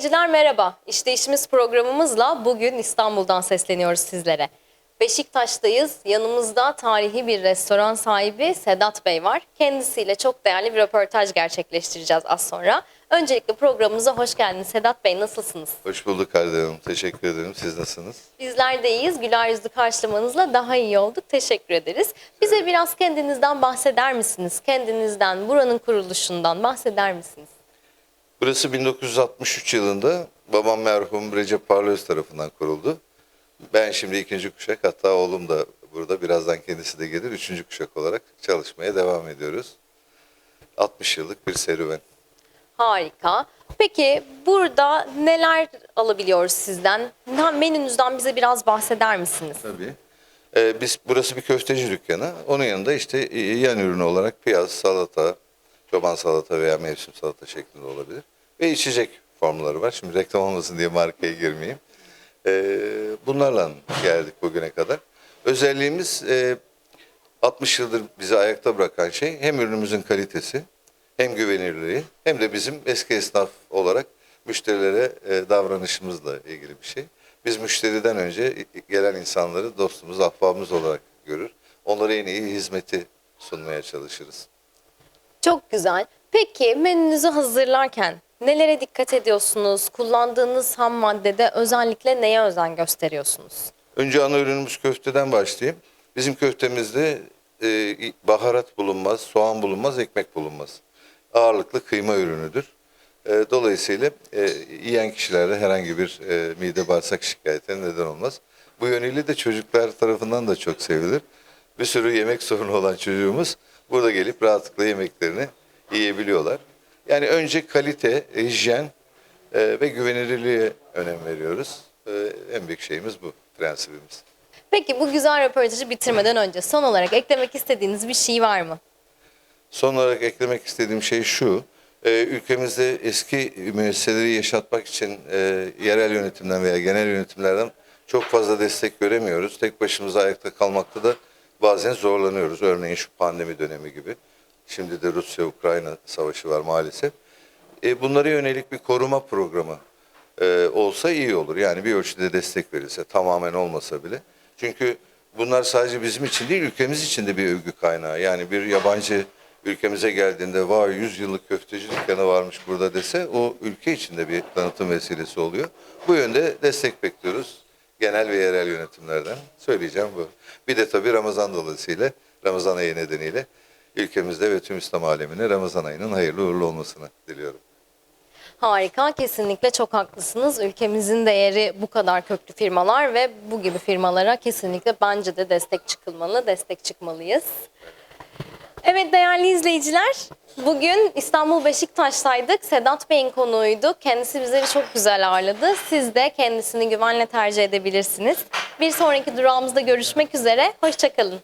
İzleyiciler merhaba. İşte işimiz programımızla bugün İstanbul'dan sesleniyoruz sizlere. Beşiktaş'tayız. Yanımızda tarihi bir restoran sahibi Sedat Bey var. Kendisiyle çok değerli bir röportaj gerçekleştireceğiz az sonra. Öncelikle programımıza hoş geldiniz. Sedat Bey nasılsınız? Hoş bulduk Halide Hanım. Teşekkür ederim. Siz nasılsınız? Bizler de iyiyiz. Güler yüzlü karşılamanızla daha iyi olduk. Teşekkür ederiz. Bize biraz kendinizden bahseder misiniz? Kendinizden, buranın kuruluşundan bahseder misiniz? Burası 1963 yılında babam merhum Recep Parlöz tarafından kuruldu. Ben şimdi ikinci kuşak hatta oğlum da burada birazdan kendisi de gelir. Üçüncü kuşak olarak çalışmaya devam ediyoruz. 60 yıllık bir serüven. Harika. Peki burada neler alabiliyoruz sizden? Menünüzden bize biraz bahseder misiniz? Tabii. Ee, biz burası bir köfteci dükkanı. Onun yanında işte e, yan ürünü olarak piyaz, salata, çoban salata veya mevsim salata şeklinde olabilir. Ve içecek formları var. Şimdi reklam olmasın diye markaya girmeyeyim. Ee, bunlarla geldik bugüne kadar. Özelliğimiz e, 60 yıldır bizi ayakta bırakan şey hem ürünümüzün kalitesi hem güvenilirliği hem de bizim eski esnaf olarak müşterilere e, davranışımızla ilgili bir şey. Biz müşteriden önce gelen insanları dostumuz, ahbabımız olarak görür. Onlara en iyi hizmeti sunmaya çalışırız. Çok güzel. Peki menünüzü hazırlarken nelere dikkat ediyorsunuz? Kullandığınız ham maddede özellikle neye özen gösteriyorsunuz? Önce ana ürünümüz köfteden başlayayım. Bizim köftemizde e, baharat bulunmaz, soğan bulunmaz, ekmek bulunmaz. Ağırlıklı kıyma ürünüdür. E, dolayısıyla e, yiyen kişilerde herhangi bir e, mide bağırsak şikayetine neden olmaz. Bu yönüyle de çocuklar tarafından da çok sevilir. Bir sürü yemek sorunu olan çocuğumuz burada gelip rahatlıkla yemeklerini yiyebiliyorlar. Yani önce kalite, hijyen e, ve güvenilirliğe önem veriyoruz. E, en büyük şeyimiz bu, prensibimiz. Peki bu güzel röportajı bitirmeden önce son olarak eklemek istediğiniz bir şey var mı? Son olarak eklemek istediğim şey şu. e, ülkemizde eski müesseseleri yaşatmak için e, yerel yönetimden veya genel yönetimlerden çok fazla destek göremiyoruz. Tek başımıza ayakta kalmakta da bazen zorlanıyoruz. Örneğin şu pandemi dönemi gibi. Şimdi de Rusya-Ukrayna savaşı var maalesef. E, bunlara yönelik bir koruma programı e, olsa iyi olur. Yani bir ölçüde destek verilse tamamen olmasa bile. Çünkü bunlar sadece bizim için değil ülkemiz için de bir övgü kaynağı. Yani bir yabancı ülkemize geldiğinde vay 100 yıllık köfteci dükkanı varmış burada dese o ülke içinde bir tanıtım vesilesi oluyor. Bu yönde destek bekliyoruz genel ve yerel yönetimlerden. Söyleyeceğim bu. Bir de tabii Ramazan dolayısıyla Ramazan ayı nedeniyle ülkemizde ve tüm İslam alemine Ramazan ayının hayırlı uğurlu olmasını diliyorum. Harika, kesinlikle çok haklısınız. Ülkemizin değeri bu kadar köklü firmalar ve bu gibi firmalara kesinlikle bence de destek çıkılmalı, destek çıkmalıyız. Evet değerli izleyiciler, bugün İstanbul Beşiktaş'taydık. Sedat Bey'in konuğuydu. Kendisi bizleri çok güzel ağırladı. Siz de kendisini güvenle tercih edebilirsiniz. Bir sonraki durağımızda görüşmek üzere. Hoşçakalın.